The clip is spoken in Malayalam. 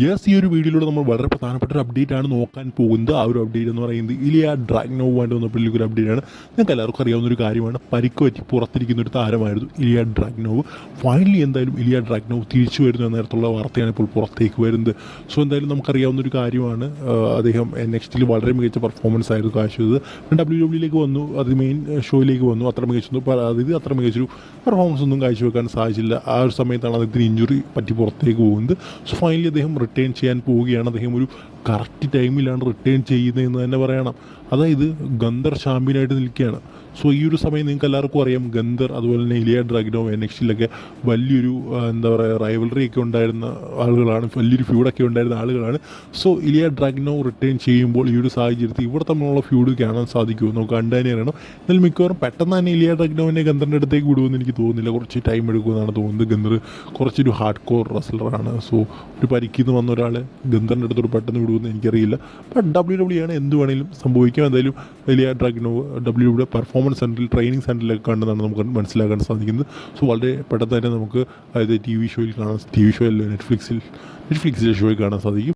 യെസ് ഈ ഒരു വീഡിയോയിലൂടെ നമ്മൾ വളരെ പ്രധാനപ്പെട്ട ഒരു അപ്ഡേറ്റ് ആണ് നോക്കാൻ പോകുന്നത്. ആ ഒരു അപ്ഡേറ്റ് എന്ന് പറയുന്നത് ഇലിയ ഡ്രാഗ്നോവുമായിട്ട് വന്നപ്പോഴേക്കും ഒരു അപ്ഡേറ്റ് ആണ്. നിങ്ങൾക്ക് എല്ലാവർക്കും അറിയാവുന്ന ഒരു കാര്യമാണ്. പരിക്ക് പറ്റി പുറത്തിരിക്കുന്ന ഒരു താരമായിരുന്നു ഇലിയ ഡ്രാഗ്നോവ് ഫൈനലി എന്തായാലും ഇലിയ ഡ്രാഗ്നോവ് തിരിച്ചു വരുന്നു എന്ന നേരത്തുള്ള വാർത്തയാണ് ഇപ്പോൾ പുറത്തേക്ക് വരുന്നത്. സോ എന്തായാലും നമുക്കറിയാവുന്ന ഒരു കാര്യമാണ്. അദ്ദേഹം നെക്സ്റ്റിൽ വളരെ മികച്ച പെർഫോമൻസ് ആയിരുന്നു കാഴ്ചവെച്ചത്. ഡബ്ല്യു ഡബ്ല്യൂയിലേക്ക് വന്നു. അത് മെയിൻ ഷോയിലേക്ക് വന്നു. അത്ര മികച്ചൊന്നും അതായത് അത്ര മികച്ചൊരു പെർഫോമൻസ് ഒന്നും കാഴ്ചവെക്കാൻ സാധിച്ചില്ല. ആ ഒരു സമയത്താണ് അദ്ദേഹത്തിന് ഇഞ്ചുറി പറ്റി പുറത്തേക്ക് പോകുന്നത്. സോ ഫൈനലി അദ്ദേഹം റിട്ടേൺ ചെയ്യാൻ പോവുകയാണ് അദ്ദേഹം ഒരു കറക്റ്റ് ടൈമിലാണ് റിട്ടേൺ ചെയ്യുന്നതെന്ന് തന്നെ പറയണം. അതായത് ഗന്ധർ ചാമ്പ്യനായിട്ട് നിൽക്കുകയാണ്. സോ ഈ ഒരു സമയം നിങ്ങൾക്ക് എല്ലാവർക്കും അറിയാം. ഗന്ധർ അതുപോലെ തന്നെ ഇലിയ ഡ്രാഗിനോ എൻ എക്സിലൊക്കെ വലിയൊരു എന്താ പറയുക റൈവലറി ഒക്കെ ഉണ്ടായിരുന്ന ആളുകളാണ്. വലിയൊരു ഫ്യൂഡൊക്കെ ഉണ്ടായിരുന്ന ആളുകളാണ്. സോ ഇലിയ ഡ്രാഗിനോ റിട്ടേൺ ചെയ്യുമ്പോൾ ഈ ഒരു സാഹചര്യത്തിൽ ഇവിടെ തമ്മിലുള്ള ഫ്യൂഡ് കാണാൻ സാധിക്കുമോ നമുക്ക് കണ്ടു തന്നെ അറിയണം. എന്നാൽ മിക്കവാറും പെട്ടെന്ന് തന്നെ ഇലിയ ഡ്രാഗിനോവിനെ ഗന്ധറിന്റെ അടുത്തേക്ക് വിടുമെന്ന് എനിക്ക് തോന്നുന്നില്ല. കുറച്ച് ടൈം എടുക്കുമെന്നാണ് തോന്നുന്നത്. ഗന്ധർ കുറച്ചൊരു ഹാർഡ് കോർ റെസ്ലറാണ് സോ ഒരു പരിക്കിന്ന് വന്ന ഒരാൾ ഗന്ധറിന്റെ അടുത്തോട് പെട്ടെന്ന് വിടുമെന്ന് എനിക്കറിയില്ല. ബട്ട് ഡബ്ല്യു ഡബ്ല്യു ആണ് എന്ത് വേണമെങ്കിലും സംഭവിക്കാം. എന്തായാലും വലിയ ഡ്രാഗ്നോ ഡബ്ല്യുയുടെ പെർഫോമൻസ് സെന്ററിൽ ട്രെയിനിങ് സെന്ററിലൊക്കെ കണ്ടെന്നാണ് നമുക്ക് മനസ്സിലാക്കാൻ സാധിക്കുന്നത്. സോ വളരെ പെട്ടെന്ന് തന്നെ നമുക്ക് അതായത് ടി വി ഷോയിൽ കാണാൻ ടി വി ഷോയിൽ നെറ്റ്ഫ്ലിക്സിൽ നെറ്റ്ഫ്ലിക്സിലെ ഷോയിൽ കാണാൻ സാധിക്കും.